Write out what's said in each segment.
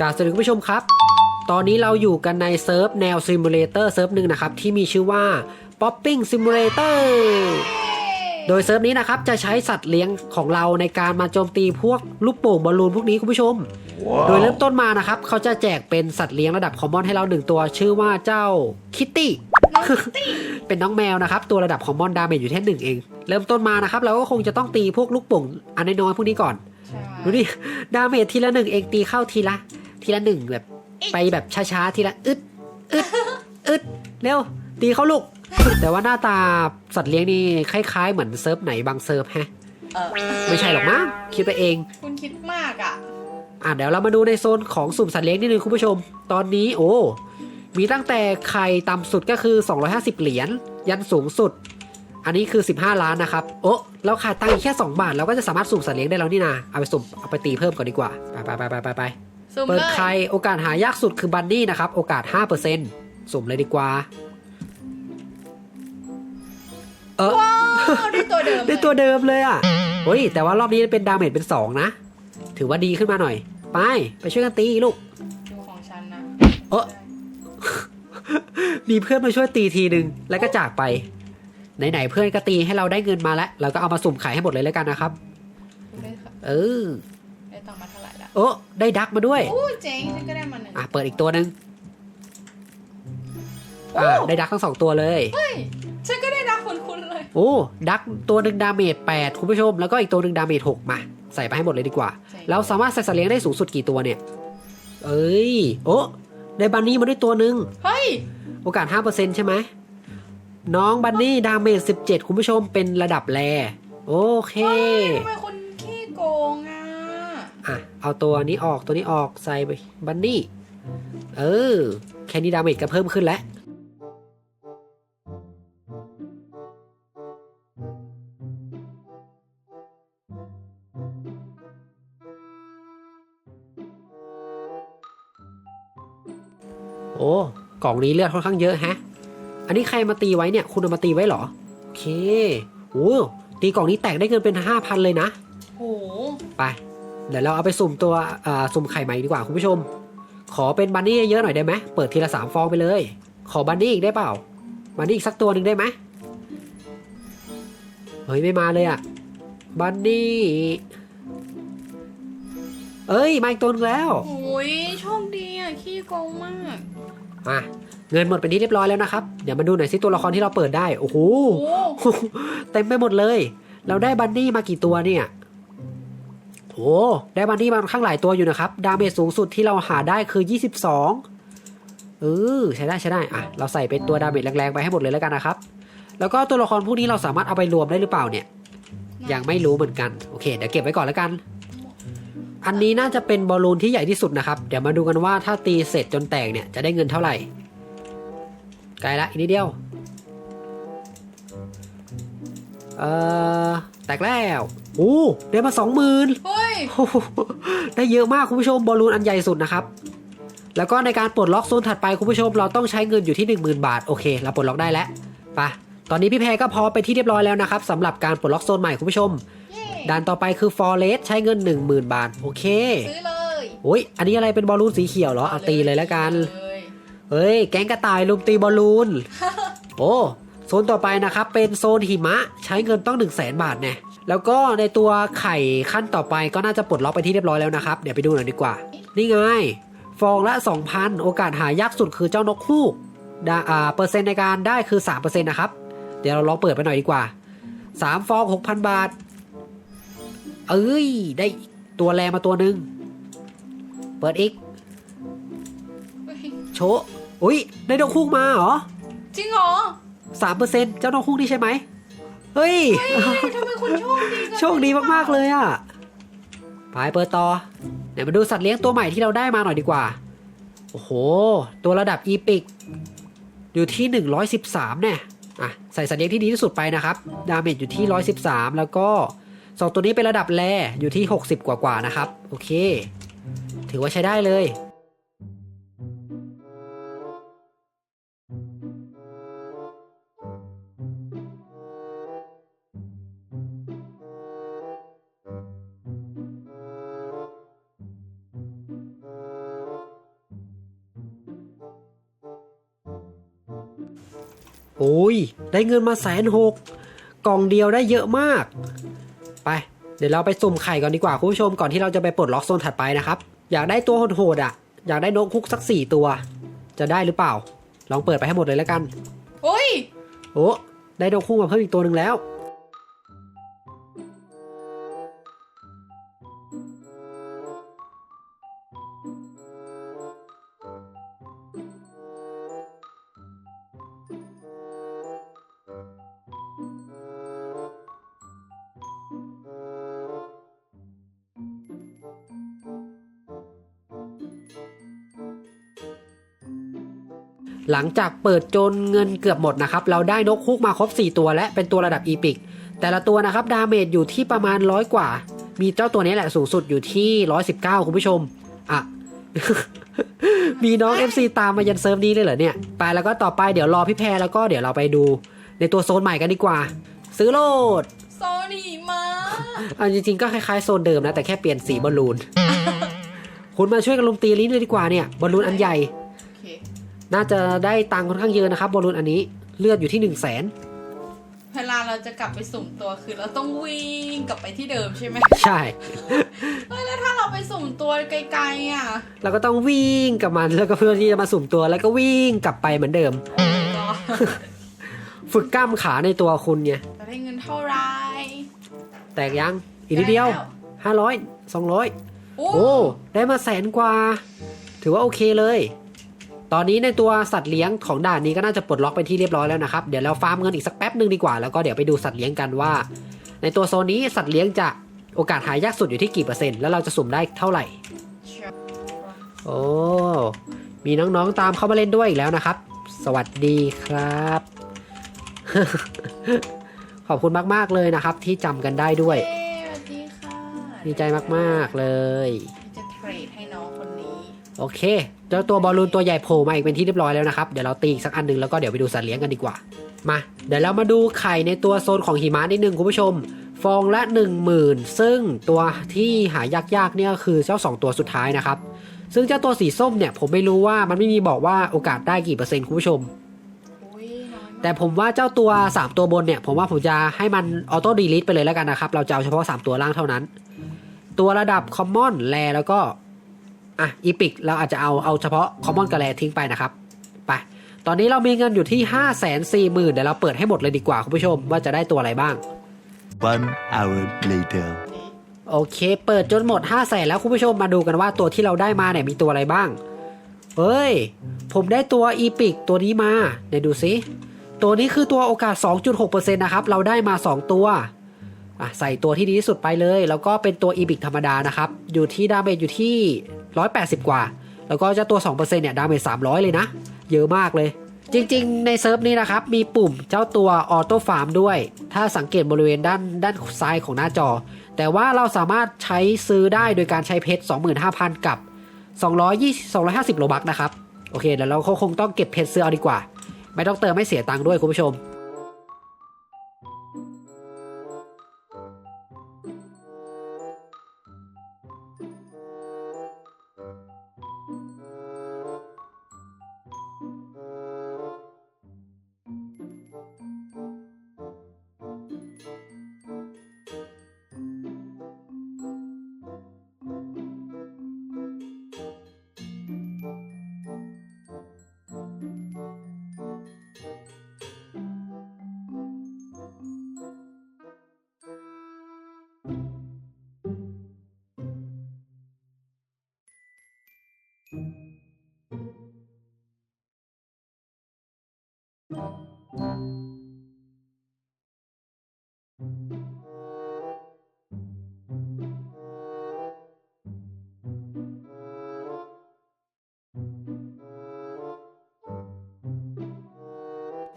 กราบสวัสดีคุณผู้ชมครับ ตอนนี้เราอยู่กันในเซิร์ฟแนวซิมูเลเตอร์เซิร์ฟหนึ่งนะครับ ที่มีชื่อว่า Popping Simulator โดยเซิร์ฟนี้นะครับ จะใช้สัตว์เลี้ยงของเราในการมาโจมตีพวกลูกโป่งบอลลูนพวกนี้คุณผู้ชม โดยเริ่มต้นมานะครับ เขาจะแจกเป็นสัตว์เลี้ยงระดับคอมมอนให้เราหนึ่งตัว ชื่อว่าเจ้าคิตตี้น้องตี้เป็นน้องแมวนะครับ ตัวระดับคอมมอนดาเมจอยู่แค่หนึ่งเอง เริ่มต้นมานะครับ เราก็คงจะต้องตีพวกลูกโป่งอันน้อยๆพวกนี้ก่อนใช่ดูดิดาเมจทีละหนึ่งเองตีเข้าทีละ ทีละหนึ่งแบบ ไปแบบช้าๆทีละอึดอึดอึดเร็วตีเข้าลูก แต่ว่าหน้าตาสัตว์เลี้ยงนี่คล้าย ๆ เหมือนเซิร์ฟไหนบางเซิร์ฟแฮะเออไม่ใช่หรอกมั้งคิดไปเอง คุณคิดมากอะอะเดี๋ยวเรามาดูในโซนของสุ่มสัตว์เลี้ยงนิดนึงคุณผู้ชม ตอนนี้โอ้มีตั้งแต่ไข่ต่ำสุดก็คือ 250 เหรียญยันสูงสุด อันนี้คือ 15 ล้านนะครับโอ้เราขาดตังค์อีกแค่ 2 บาทเราก็จะสามารถสุ่มสัตว์เลี้ยงได้แล้วนี่นาเอาไปสุ่มเอาไปตีเพิ่มก่อนดีกว่า ไปไปไปไปไป ไปซูมเปิเลดยไข่โอกาสหายากสุดคือบันนี่นะครับ โอกาส 5%สุ่มเลยดีกว่า เออว้าวได้ตัวเดิมได้ตัวเดิมเลยอะเฮ้ย แต่ว่ารอบนี้เป็นดาเมจเป็น 2 นะ ถือว่าดีขึ้นมาหน่อย ไป ไปช่วยกันตีลูก ดูของฉันนะเออมีเพื่อนมาช่วยตีทีหนึ่งแล้วก็จากไป ไหนๆเพื่อนก็ตีให้เราได้เงินมาแล้ว เราก็เอามาสุ่มขายให้หมดเลยแล้วกันนะครับได้เออได้ตังค์มา เท่าไหร่ละโอ้ได้ดักมาด้วย อู้เจ๋งฉันก็ได้มาหนึ่งอะเปิดอีกตัวหนึ่งอ่าได้ดักทั้งสองตัวเลย เฮ้ยฉันก็ได้รักคุณคุณเลย โอ้ดักตัวหนึ่งดาเมจ8คุณผู้ชม แล้วก็อีกตัวหนึ่งดาเมจ6มา ใส่ไปให้หมดเลยดีกว่า ใช่ เราสามารถใส่สัตว์เลี้ยงได้สูงสุดกี่ตัวเนี่ย เอ้ย โอ้ได้บันนี่มาด้วยตัวหนึ่ง เฮ้ย โอกาส 5%ใช่ไหม น้องบันนี่ดาเมจ17 คุณผู้ชมเป็นระดับแรโอเค ทำไมคุณขี้โกงอะ อะ เอาตัวนี้ออกตัวนี้ออกใส่ไปบันนี่ เออ แค่นี้ดาเมจก็เพิ่มขึ้นแล้วโอ้กล่องนี้เลือดค่อนข้างเยอะแฮะ อันนี้ใครมาตีไว้เนี่ย คุณเอามาตีไว้เหรอ โอเค โอ้ตีกล่องนี้แตกได้เงินเป็นห้าพันเลยนะโหไป เดี๋ยวเราเอาไปสุ่มตัวอ่าสุ่มไข่ใหม่ดีกว่าคุณผู้ชม ขอเป็นบันนี่เยอะๆหน่อยได้ไหมเปิดทีละสามฟองไปเลย ขอบันนี่อีกได้เปล่า บันนี่อีกสักตัวหนึ่งได้ไหมเฮ้ยไม่มาเลยอะบันนี่เอ้ยมาอีกตัวหนึงแล้วโอ้ยโชคดีอะขี้โกงมากมาเงินหมดเป็นที่เรียบร้อยแล้วนะครับ เดี๋ยวมาดูหน่อยสิตัวละครที่เราเปิดได้ โอ้โหโอ้เต็มไปหมดเลย เราได้บันนี่มากี่ตัวเนี่ย โอ้ได้บันนี่มาข้างหลายตัวอยู่นะครับ ดาเมจสูงสุดที่เราหาได้คือ 22 เออใช้ได้ใช้ได้อะเราใส่เป็นตัวดาเมจแรงๆไปให้หมดเลยแล้วกันนะครับ แล้วก็ตัวละครพวกนี้เราสามารถเอาไปรวมได้หรือเปล่าเนี่ย ยังไม่รู้เหมือนกัน โอเค เดี๋ยวเก็บไว้ก่อนแล้วกัน อันนี้น่าจะเป็นบอลลูนที่ใหญ่ที่สุดนะครับ เดี๋ยวมาดูกันว่าถ้าตีเสร็จจนแตกเนี่ยจะได้เงินเท่าไหร่ ไกลละอีกนิดเดียว เอ่อแตกแล้ว โอ้ได้มาสองหมื่นเฮ้ย ได้เยอะมากคุณผู้ชมบอลลูนอันใหญ่สุดนะครับ แล้วก็ในการปลดล็อกโซนถัดไปคุณผู้ชมเราต้องใช้เงินอยู่ที่ 10,000 บาท โอเค เราปลดล็อกได้แล้วไปะตอนนี้พี่แพรก็พอไปที่เรียบร้อยแล้วนะครับสำหรับการปลดล็อกโซนใหม่คุณผู้ชมเย้ด่านต่อไปคือ Forest ใช้เงิน 10,000 บาท โอเค ซื้อเลยโอ้ยอันนี้อะไรเป็นบอลลูนสีเขียวเหรอเอาตีเลยแล้วกันเลยเฮ้ย แก๊งกระต่ายลุมตีบอลลูน โอ้ โซนต่อไปนะครับ เป็นโซนหิมะ ใช้เงินต้อง 1 0 0 0 0แบาทแน่ แล้วก็ในตัวไข่ขั้นต่อไปก็น่าจะปลดล็อกไปที่เรียบร้อยแล้วนะครับ เดี๋ยวไปดูหน่อยดีกว่า นี่ไง ฟองละ 2,000 โอกาสหายากสุดคือเจ้านกฮูกดาอ่าเปอร์เซ็นต์ในการได้คือ 3%นะครับ เดี๋ยวเราลองเปิดไปหน่อยดีกว่า 3 ฟอง 6,000 บาท เอ้ย ได้ตัวแรมาตัวหนึ่ง เปิดอีกเฮ้ยโชะอุ้ย ได้นกฮูกมาเหรอ จริงเหรอสามเปอร์เซ็นเจ้านกฮูกนี่ใช่ไหมเฮ้ย เฮ้ย ทำไมคุณโชคดีจังโชคดีมากๆเลยอะไปเปิดต่อไหนมาดูสัตว์เลี้ยงตัวใหม่ที่เราได้มาหน่อยดีกว่า โอ้โห ตัวระดับอีพิกอยู่ที่ 113เนี่ยอะใส่สัตว์เลี้ยงที่ดีที่สุดไปนะครับ ดาเมจอยู่ที่ 113 แล้วก็สองตัวนี้เป็นระดับแรอยู่ที่ 60 กว่าๆนะครับ โอเค ถือว่าใช้ได้เลย โอ้ย ได้เงินมาแสนหกกล่องเดียวได้เยอะมาก ไป เดี๋ยวเราไปสุ่มไข่ก่อนดีกว่าคุณผู้ชมก่อนที่เราจะไปปลดล็อกโซนถัดไปนะครับ อยากได้ตัวโหดๆอะ อยากได้นกคุกสักสี่ตัว จะได้หรือเปล่า ลองเปิดไปให้หมดเลยแล้วกัน โอ้ย โอ้ได้นกคู่มาเพิ่มอีกตัวหนึ่งแล้ว หลังจากเปิดจนเงินเกือบหมดนะครับ เราได้นกคุกมาครบ 4 ตัวและเป็นตัวระดับอีพิก แต่ละตัวนะครับดาเมจอยู่ที่ประมาณร้อยกว่า มีเจ้าตัวนี้แหละสูงสุดอยู่ที่ 119 คุณผู้ชม อะ มีน้อง FC ตามมายันเซิร์ฟนี้เลยเหรอเนี่ย ไปแล้วก็ต่อไปเดี๋ยวรอพี่แพรแล้วก็เดี๋ยวเราไปดู ในตัวโซนใหม่กันดีกว่า ซื้อโลด โซนี่มาเอาจริงๆก็คล้ายๆโซนเดิมนะแต่แค่เปลี่ยนสีบอลลูน คุณมาช่วยกันลุมตีลิ้นเลยดีกว่าเนี่ยบอลลูนอันใหญ่โอเค น่าจะได้ตังค์ค่อนข้างเยอะนะครับบอลลูนอันนี้เลือดอยู่ที่1นึ่งแสนเวลาเราจะกลับไปสุ่มตัวคือเราต้องวิ่งกลับไปที่เดิมใช่ไหมใช่เฮ้ยแล้วถ้าเราไปสุ่มตัวไกลๆอะเราก็ต้องวิ่งกับมันแล้วก็เพื่อที่จะมาสุ่มตัวแล้วก็วิ่งกลับไปเหมือนเดิมก็ฝึกกล้ามขาในตัวคุณเนี่ยจะได้เงินเท่าไหรแตกยังอีกนิดเดียว500 200โอ้โอ้ได้มาแสนกว่า ถือว่าโอเคเลย ตอนนี้ในตัวสัตว์เลี้ยงของด่านนี้ก็น่าจะปลดล็อกเป็นที่เรียบร้อยแล้วนะครับ เดี๋ยวเราฟาร์มเงินอีกสักแป๊บหนึ่งดีกว่า แล้วก็เดี๋ยวไปดูสัตว์เลี้ยงกันว่า ในตัวโซนนี้สัตว์เลี้ยงจะโอกาสหายากสุดอยู่ที่กี่เปอร์เซ็นต์ แล้วเราจะสุ่มได้เท่าไหร่ โอ้ มีน้องๆตามเข้ามาเล่นด้วยอีกแล้วนะครับ สวัสดีครับ ขอบคุณมากๆเลยนะครับ ที่จำกันได้ด้วยเย้สวัสดีค่ะดีใจมากๆเลย โอเคเจ้าตัวบอลลูนตัวใหญ่โผล่มาอีกเป็นที่เรียบร้อยแล้วนะครับ เดี๋ยวเราตีอีกสักอันหนึ่งแล้วก็เดี๋ยวไปดูสัตว์เลี้ยงกันดีกว่า มา เดี๋ยวเรามาดูไข่ในตัวโซนของหิมะนิดนึงคุณผู้ชม ฟองละ 1 0,000 ซึ่งตัวที่หายากๆเนี่ยคือเจ้า 2 ตัวสุดท้ายนะครับ ซึ่งเจ้าตัวสีส้มเนี่ยผมไม่รู้ว่ามันไม่มีบอกว่าโอกาสได้กี่เปอร์เซ็นต์คุณผู้ชม แต่ผมว่าเจ้าตัว 3 ตัวบนเนี่ยผมว่าผมจะให้มันออโต้ดีลิทไปเลยแล้วกันนะครับ เราจะเอาเฉพาะ 3 ตัวล่างเท่านั้น ตัวระดับคอมมอนแรแล้วก็ อะอีพิกเราอาจจะเอาเอาเฉพาะคอมมอนกับแรทิ้งไปนะครับไปตอนนี้เรามีเงินอยู่ที่ 5 4 0 0 0 0เดี๋ยวเราเปิดให้หมดเลยดีกว่าคุณผู้ชมว่าจะได้ตัวอะไรบ้าง One hour later. โอเค เปิดจนหมด 5 0 0แสนแล้วคุณผู้ชมมาดูกันว่าตัวที่เราได้มาเนี่ยมีตัวอะไรบ้าง เฮ้ย ผมได้ตัวอีพิกตัวนี้มาเดี๋ยวดูซิตัวนี้คือตัวโอกาส 2.6%นะครับ เราได้มา 2 ตัวอะใส่ตัวที่ดีที่สุดไปเลย แล้วก็เป็นตัวอีพิกธรรมดานะครับ อยู่ที่ดาเมจอยู่ที่ 180 กว่า แล้วก็เจะตัว 2%เนี่ยดาเมจ300 เลยนะ เยอะมากเลย จริงๆ ในเซิร์ฟนี้นะครับ มีปุ่มเจ้าตัวออโต้ฟาร์มด้วย ถ้าสังเกตบริเวณด้านด้านซ้ายของหน้าจอ แต่ว่าเราสามารถใช้ซื้อได้โดยการใช้เพชร 25,000 กับ 220 250 โลบักนะครับ โอเคเดี๋ยวเราคงต้องเก็บเพชรซื้อเอาดีกว่า ไม่ต้องเติมไม่เสียตังค์ด้วยคุณผู้ชม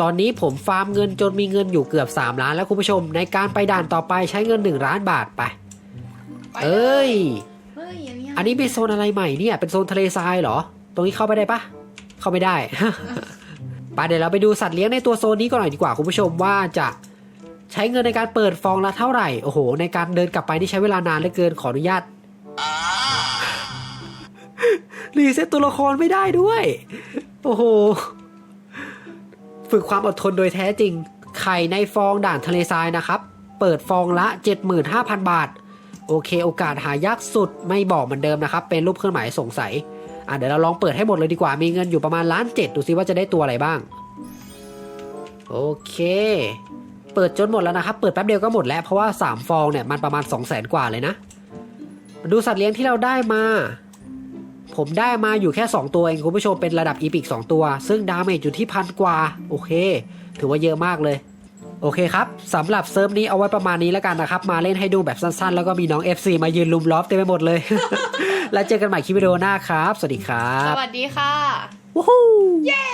ตอนนี้ผมฟาร์มเงินจนมีเงินอยู่เกือบ 3 ล้านแล้วคุณผู้ชม ในการไปด่านต่อไปใช้เงิน 1 ล้านบาทไป ไปเอ้ย เฮ้ยอันนี้อันนี้เป็นโซนอะไรใหม่เนี่ย เป็นโซนทะเลทรายเหรอ ตรงนี้เข้าไปได้ปะเข้าไม่ได้ ไปเดี๋ยวเราไปดูสัตว์เลี้ยงในตัวโซนนี้ก่อนหน่อยดีกว่าคุณผู้ชมว่าจะใช้เงินในการเปิดฟองละเท่าไหร่ โอ้โห ในการเดินกลับไปนี่ใช้เวลานานเหลือเกินขออนุญาตรีเซ็ตตัวละครไม่ได้ด้วย โอ้โห ฝึกความอดทนโดยแท้จริง ไข่ในฟองด่านทะเลทรายนะครับ เปิดฟองละ 75,000 บาท โอเค โอกาสหายากสุดไม่บอกเหมือนเดิมนะครับ เป็นรูปเครื่องหมายสงสัย อะเดี๋ยวเราลองเปิดให้หมดเลยดีกว่า มีเงินอยู่ประมาณล้านเจ็ดดูซิว่าจะได้ตัวอะไรบ้าง โอเค เปิดจนหมดแล้วนะครับ เปิดแป๊บเดียวก็หมดแล้ว เพราะว่า 3 ฟองเนี่ยมันประมาณ 2 0 0แสนกว่าเลยนะ ดูสัตว์เลี้ยงที่เราได้มา ผมได้มาอยู่แค่ 2 ตัวเองคุณผู้ชมเป็นระดับอีพิก2ตัว ซึ่งดาเมจอยู่ที่พันกว่า โอเค ถือว่าเยอะมากเลย โอเคครับสำหรับเซิร์ฟนี้เอาไว้ประมาณนี้แล้วกันนะครับ มาเล่นให้ดูแบบสั้นๆ แล้วก็มีน้อง FC มายืนลุมล้อมเต็มไปหมดเลย แล้วเจอกันใหม่คลิปวิดีโอหน้าครับ สวัสดีครัสบวัสดีค่ะวู้ฮู้เย้